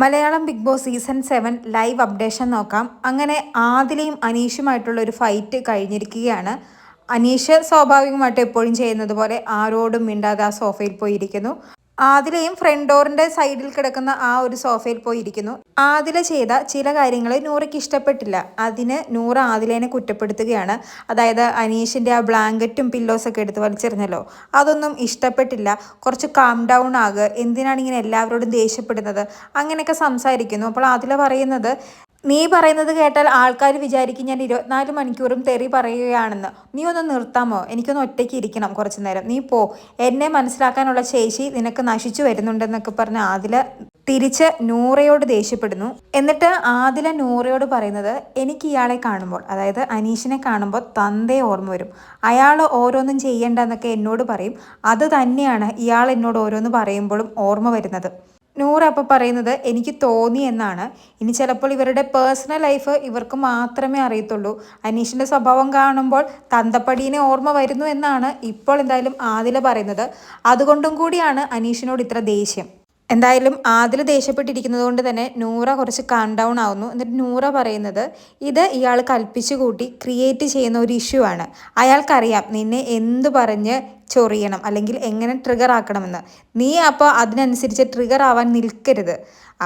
Malayalam bigg boss season seven live updation നോക്കാം. അങ്ങനെ ആദിലയും അനീഷുമായിട്ടുള്ള ഒരു ഫൈറ്റ് കഴിഞ്ഞിരിക്കുകയാണ്. അനീഷ് സ്വാഭാവികമായിട്ട് എപ്പോഴും ചെയ്യുന്നത് പോലെ ആരോടും മിണ്ടാതെ ആ സോഫയിൽ പോയിരിക്കുന്നു. ആദിലയും ഫ്രണ്ട് ഡോറിന്റെ സൈഡിൽ കിടക്കുന്ന ആ ഒരു സോഫയിൽ പോയി ഇരിക്കുന്നു ആദില ചെയ്ത ചില കാര്യങ്ങൾ നൂറയ്ക്ക് ഇഷ്ടപ്പെട്ടില്ല. അതിന് നൂറ ആദിലേനെ കുറ്റപ്പെടുത്തുകയാണ്. അതായത് അനീഷിന്റെ ആ ബ്ലാങ്കറ്റും പില്ലോസൊക്കെ എടുത്ത് വലിച്ചെറിഞ്ഞല്ലോ. അതൊന്നും ഇഷ്ടപ്പെട്ടില്ല. കുറച്ച് കാം ഡൗൺ ആകുക എന്തിനാണ് ഇങ്ങനെ എല്ലാവരോടും ദേഷ്യപ്പെടുന്നത്? അങ്ങനെയൊക്കെ സംസാരിക്കുന്നു. അപ്പോൾ ആദില പറയുന്നത് നീ പറയുന്നത് കേട്ടാൽ ആൾക്കാർ വിചാരിക്കും ഞാൻ ഇരുപത്തിനാല് മണിക്കൂറും തെറി പറയുകയാണെന്ന്. നീ ഒന്ന് നിർത്താമോ? എനിക്കൊന്ന് ഒറ്റയ്ക്ക് ഇരിക്കണം കുറച്ചു നേരം. നീ പോ. എന്നെ മനസ്സിലാക്കാനുള്ള ശേഷി നിനക്ക് നശിച്ചു വരുന്നുണ്ടെന്നൊക്കെ പറഞ്ഞ് ആദില തിരിച്ച് നൂറയോട് ദേഷ്യപ്പെടുന്നു. എന്നിട്ട് ആദില നൂറയോട് പറയുന്നത് എനിക്ക് ഇയാളെ കാണുമ്പോൾ അതായത് അനീഷിനെ കാണുമ്പോൾ തന്തേ ഓർമ്മ വരും. അയാൾ ഓരോന്നും ചെയ്യേണ്ടെന്നൊക്കെ എന്നോട് പറയും. അത് തന്നെയാണ് ഇയാൾ എന്നോട് ഓരോന്ന് പറയുമ്പോഴും ഓർമ്മ വരുന്നത്. നൂറ് അപ്പോൾ പറയുന്നത് എനിക്ക് തോന്നി എന്നാണ്. ഇനി ചിലപ്പോൾ ഇവരുടെ പേഴ്സണൽ ലൈഫ് ഇവർക്ക് മാത്രമേ അറിയത്തുള്ളൂ. അനീഷിന്റെ സ്വഭാവം കാണുമ്പോൾ തന്തപ്പടീനെ ഓർമ്മ വരുന്നു എന്നാണ് ഇപ്പോൾ എന്തായാലും ആദില പറയുന്നത്. അതുകൊണ്ടും കൂടിയാണ് അനീഷിനോട് ഇത്ര ദേഷ്യം. എന്തായാലും ആദിൽ ദേഷ്യപ്പെട്ടിരിക്കുന്നത് കൊണ്ട് തന്നെ നൂറ കുറച്ച് കാം ഡൗൺ ആവുന്നു. എന്നിട്ട് നൂറ പറയുന്നത് ഇത് ഇയാൾ കൽപ്പിച്ചു കൂട്ടി ക്രിയേറ്റ് ചെയ്യുന്ന ഒരു ഇഷ്യൂ ആണ്. അയാൾക്കറിയാം നിന്നെ എന്ത് പറഞ്ഞ് ചൊറിയണം അല്ലെങ്കിൽ എങ്ങനെ ട്രിഗർ ആക്കണമെന്ന്. നീ അപ്പോൾ അതിനനുസരിച്ച് ട്രിഗർ ആവാൻ നിൽക്കരുത്.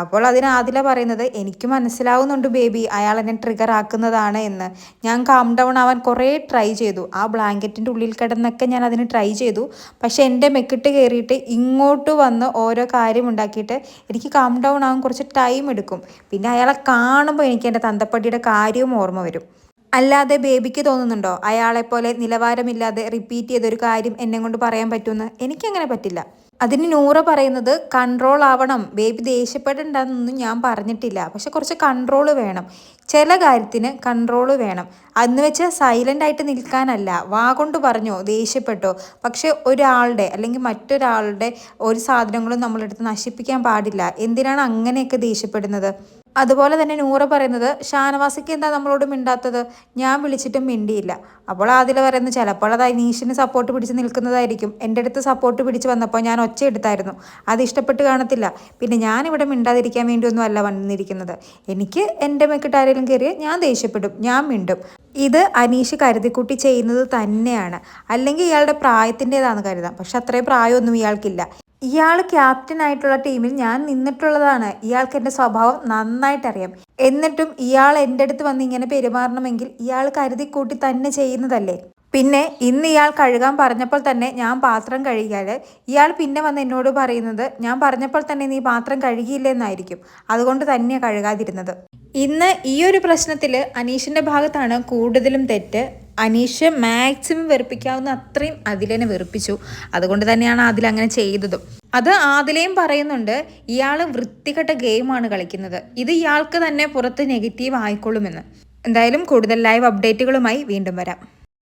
അപ്പോൾ അതിന് ആദില പറയുന്നത് എനിക്ക് മനസ്സിലാവുന്നുണ്ട് ബേബി അയാൾ എന്നെ ട്രിഗർ ആക്കുന്നതാണ് എന്ന്. ഞാൻ കാം ഡൗൺ ആവാൻ കുറേ ട്രൈ ചെയ്തു. ആ ബ്ലാങ്കറ്റിന്റെ ഉള്ളിൽ കിടന്നൊക്കെ ഞാൻ അതിന് ട്രൈ ചെയ്തു. പക്ഷേ എന്റെ മെക്കിട്ട് കയറിയിട്ട് ഇങ്ങോട്ട് വന്ന് ഓരോ കാര്യം ഉണ്ടാക്കിയിട്ട് എനിക്ക് കാം ഡൗൺ ആവാൻ കുറച്ച് ടൈം എടുക്കും. പിന്നെ അയാളെ കാണുമ്പോൾ എനിക്ക് എന്റെ തന്തപ്പടിയുടെ കാര്യവും ഓർമ്മ വരും. അല്ലാതെ ബേബിക്ക് തോന്നുന്നുണ്ടോ? അയാളെപ്പോലെ നിലവാരമില്ലാതെ റിപ്പീറ്റ് ചെയ്തൊരു കാര്യം എന്നെ കൊണ്ട് പറയാൻ പറ്റുമെന്ന്? എനിക്കങ്ങനെ പറ്റില്ല. അതിന് നൂറ പറയുന്നത് കൺട്രോൾ ആവണം. ബേബി ദേഷ്യപ്പെടണ്ടെന്നൊന്നും ഞാൻ പറഞ്ഞിട്ടില്ല. പക്ഷെ കുറച്ച് കൺട്രോൾ വേണം. ചില കാര്യത്തിന് കൺട്രോൾ വേണം. അന്ന് വെച്ച് സൈലന്റ് ആയിട്ട് നിൽക്കാനല്ല. വാ കൊണ്ട് പറഞ്ഞോ ദേഷ്യപ്പെട്ടോ. പക്ഷെ ഒരാളുടെ അല്ലെങ്കിൽ മറ്റൊരാളുടെ ഒരു സാധനങ്ങളും നമ്മളെടുത്ത് നശിപ്പിക്കാൻ പാടില്ല. എന്തിനാണ് അങ്ങനെയൊക്കെ ദേഷ്യപ്പെടുന്നത്? അതുപോലെ തന്നെ നൂറ പറയുന്നത് ഷാനവാസിക്ക് എന്താ നമ്മളോട് മിണ്ടാത്തത്? ഞാൻ വിളിച്ചിട്ടും മിണ്ടിയില്ല. അപ്പോൾ അതിൽ പറയുന്നത് ചിലപ്പോൾ അത് അനീഷിന് സപ്പോർട്ട് പിടിച്ച് നിൽക്കുന്നതായിരിക്കും. എന്റെ അടുത്ത് സപ്പോർട്ട് പിടിച്ച് വന്നപ്പോൾ ഞാൻ ഒച്ച എടുത്തായിരുന്നു. അത് ഇഷ്ടപ്പെട്ട് കാണത്തില്ല. പിന്നെ ഞാനിവിടെ മിണ്ടാതിരിക്കാൻ വേണ്ടിയൊന്നും അല്ല വന്നിരിക്കുന്നത്. എനിക്ക് എന്റെ മെക്കിട്ട് ആരെങ്കിലും കയറി ഞാൻ ദേഷ്യപ്പെടും. ഞാൻ മിണ്ടും. ഇത് അനീഷ് കരുതിക്കുട്ടി ചെയ്യുന്നത് തന്നെയാണ്. അല്ലെങ്കിൽ ഇയാളുടെ പ്രായത്തിന്റെതാണെന്ന് കരുതാം. പക്ഷെ അത്രയും പ്രായമൊന്നും ഇയാൾക്കില്ല. ഇയാൾ ക്യാപ്റ്റൻ ആയിട്ടുള്ള ടീമിൽ ഞാൻ നിന്നിട്ടുള്ളതാണ്. ഇയാൾക്ക് എന്റെ സ്വഭാവം നന്നായിട്ട് അറിയാം എന്നിട്ടും ഇയാൾ എന്റെ അടുത്ത് വന്ന് ഇങ്ങനെ പെരുമാറണമെങ്കിൽ ഇയാൾ കരുതിക്കൂട്ടി തന്നെ ചെയ്യുന്നതല്ലേ? പിന്നെ ഇന്ന് ഇയാൾ കഴുകാൻ പറഞ്ഞപ്പോൾ തന്നെ ഞാൻ പാത്രം കഴുകിയാൽ ഇയാൾ പിന്നെ വന്ന് എന്നോട് പറയുന്നത് ഞാൻ പറഞ്ഞപ്പോൾ തന്നെ നീ പാത്രം കഴുകിയില്ലെന്നായിരിക്കും. അതുകൊണ്ട് തന്നെയാണ് കഴുകാതിരുന്നത്. ഇന്ന് ഈ ഒരു പ്രശ്നത്തിൽ അനീഷിന്റെ ഭാഗത്താണ് കൂടുതലും തെറ്റ്. അനീഷ് മാക്സിമം വെറുപ്പിക്കാവുന്ന അത്രയും അതിലെന്നെ വെറുപ്പിച്ചു. അതുകൊണ്ട് തന്നെയാണ് അതിൽ അങ്ങനെ ചെയ്തതും. അത് ആദിലയും പറയുന്നുണ്ട് ഇയാൾ വൃത്തികെട്ട ഗെയിമാണ് കളിക്കുന്നത്. ഇത് ഇയാൾക്ക് തന്നെ പുറത്ത് നെഗറ്റീവ് ആയിക്കൊള്ളുമെന്ന്. എന്തായാലും കൂടുതൽ ലൈവ് അപ്ഡേറ്റുകളുമായി വീണ്ടും വരാം.